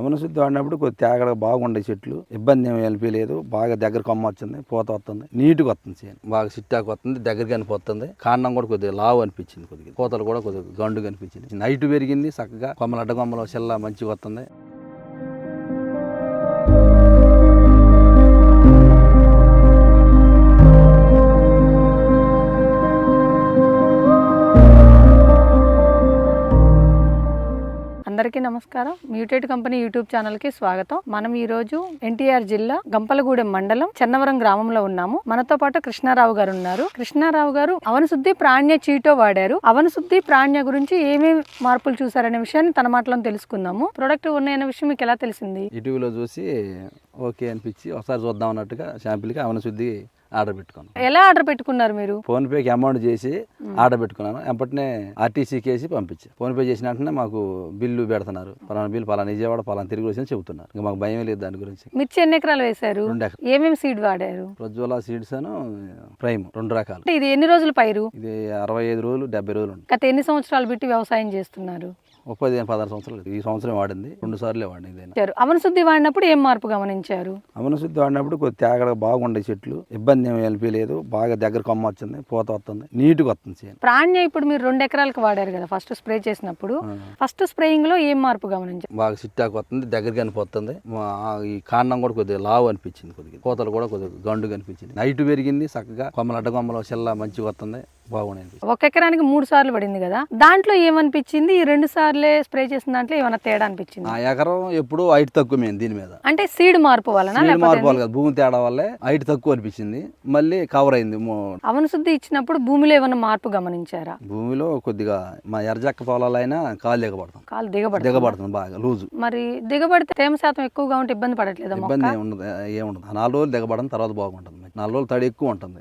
అమన శుద్ధి వాడినప్పుడు కొద్ది తేగడ బాగుండే చెట్లు. ఇబ్బంది ఏమి అనిపించలేదు. బాగా దగ్గర కొమ్మ వచ్చింది పూత వస్తుంది నీట్గా వస్తుంది చేను. బాగా సిట్టాకు వస్తుంది దగ్గరికి అనిపోతుంది కాండం కూడా కొద్దిగా లావు అనిపించింది కొద్దిగా. పూతలు కూడా కొద్దిగా గండు అనిపించింది. నైట్ పెరిగింది చక్కగా కొమ్మలు అడ్డ కొమ్మలు చెల్ల మంచిగా వస్తుంది. అందరికీ నమస్కారం. మ్యూటెడ్ కంపెనీ యూట్యూబ్ ఛానల్కి స్వాగతం. మనం ఈ రోజు ఎన్టీఆర్ జిల్లా గంపలగూడెం మండలం చెన్నవరం గ్రామంలో ఉన్నాము. మనతో పాటు కృష్ణారావు గారు ఉన్నారు. కృష్ణారావు గారు అవనశుద్ధి ప్రాణ్య చీటో వాడారు. అవనశుద్ధి ప్రాణ్య గురించి ఏమేమి మార్పులు చూసారనే విషయాన్ని తన మాటలను తెలుసుకుందాము. ప్రొడక్ట్ ఉన్నాయనే విషయం మీకు ఎలా తెలిసింది? ఇటీవల చూసి ఓకే అనిపించి ఒకసారి చూద్దాం అన్నట్టుగా షాంపుల్కి గా అవనశుద్ధి ఆర్డర్ పెట్టుకున్నాను ఎలా ఆర్డర్ పెట్టుకున్నారు మీరు? ఫోన్ పేకి అమౌంట్ చేసి ఆర్డర్ పెట్టుకున్నాను. వెంటనే ఆర్టీసీకి వేసి పంపించాను ఫోన్ పే చేసిన వెంటనే మాకు బిల్లు పెడుతున్నారు. పలానా బిల్లు పలానా విజయవాడ పలానా తిరిగి వచ్చి చెబుతున్నారు. ఇంకా మాకు భయం లేదు దాని గురించి. మిర్చి ఎన్ని ఎకరాలు వేశారు? ఏమేమి సీడ్ వాడారు? ప్రజ్వల సీడ్స్ అను ప్రైమ్ రెండు రకాలు. ఇది ఎన్ని రోజులు పైరు? ఇది అరవై ఐదు రోజులు డెబ్బై రోజులు గత ఎన్ని సంవత్సరాలు పెట్టి వ్యవసాయం చేస్తున్నారు? ఒక పదిహేను పదహారు సంవత్సరాలు ఈ సంవత్సరం వాడింది. రెండు సార్లే వాడింది ఇదైనా. అవనశుద్ధి వాడినప్పుడు ఏం మార్పు గమనించారు? అమన శుద్ధి వాడినప్పుడు కొద్ది తేగడ బాగుండే చెట్లు. ఇబ్బంది ఏమి అనిపించలేదు బాగా దగ్గర కొమ్మ వచ్చింది పూత వస్తుంది నీట్గా వస్తుంది చేను. ప్రాణ్య ఇప్పుడు మీరు రెండు ఎకరాలకు వాడారు కదా ఫస్ట్ స్ప్రే చేసినప్పుడు. ఫస్ట్ స్ప్రేయింగ్లో ఏం మార్పు గమనించారు బాగా సిట్టాకు వస్తుంది దగ్గరికి అనిపోతుంది మా ఈ కాండం కూడా కొద్దిగా లావు అనిపించింది కొద్దిగా. పూతలు కూడా కొద్దిగా గండుగా అనిపించింది. నైట్ పెరిగింది చక్కగా కొమ్మలు అడ్డ కొమ్మలు చెల్ల మంచిగా వస్తుంది. ఒక ఎకరానికి మూడు సార్లు పడింది కదా. దాంట్లో ఏమనిపించింది? ఈ రెండు సార్లే స్ప్రే చేసిన దాంట్లో ఏమైనా తేడా అనిపించింది? ఆ ఎకరం ఎప్పుడు హైట్ తక్కువ దీని మీద. అంటే సీడ్ మార్పు వలన లేకపోతే మార్పులు కదా. భూమి తేడా వల్లే హైట్ తక్కువ అనిపించింది. మళ్ళీ కవర్ అయింది మో- అవనశుద్ధి ఇచ్చినప్పుడు భూమిలో ఏమైనా మార్పు గమనించారా? భూమిలో కొద్దిగా మా ఎర్రజక్క పొలాలైనా కాలు దిగబడతాం. కాలు దిగబడి దిగబడుతుంది బాగా లూజు. మరి దిగబడితే తేమ శాతం ఎక్కువగా ఉంటే ఇబ్బంది పడట్లేదా ఇబ్బంది ఉండదు ఏముండదు. నాలుగు రోజులు దిగబడడం తర్వాత బాగుంటుంది. నాలుగు రోజులు తడి ఎక్కువ ఉంటుంది.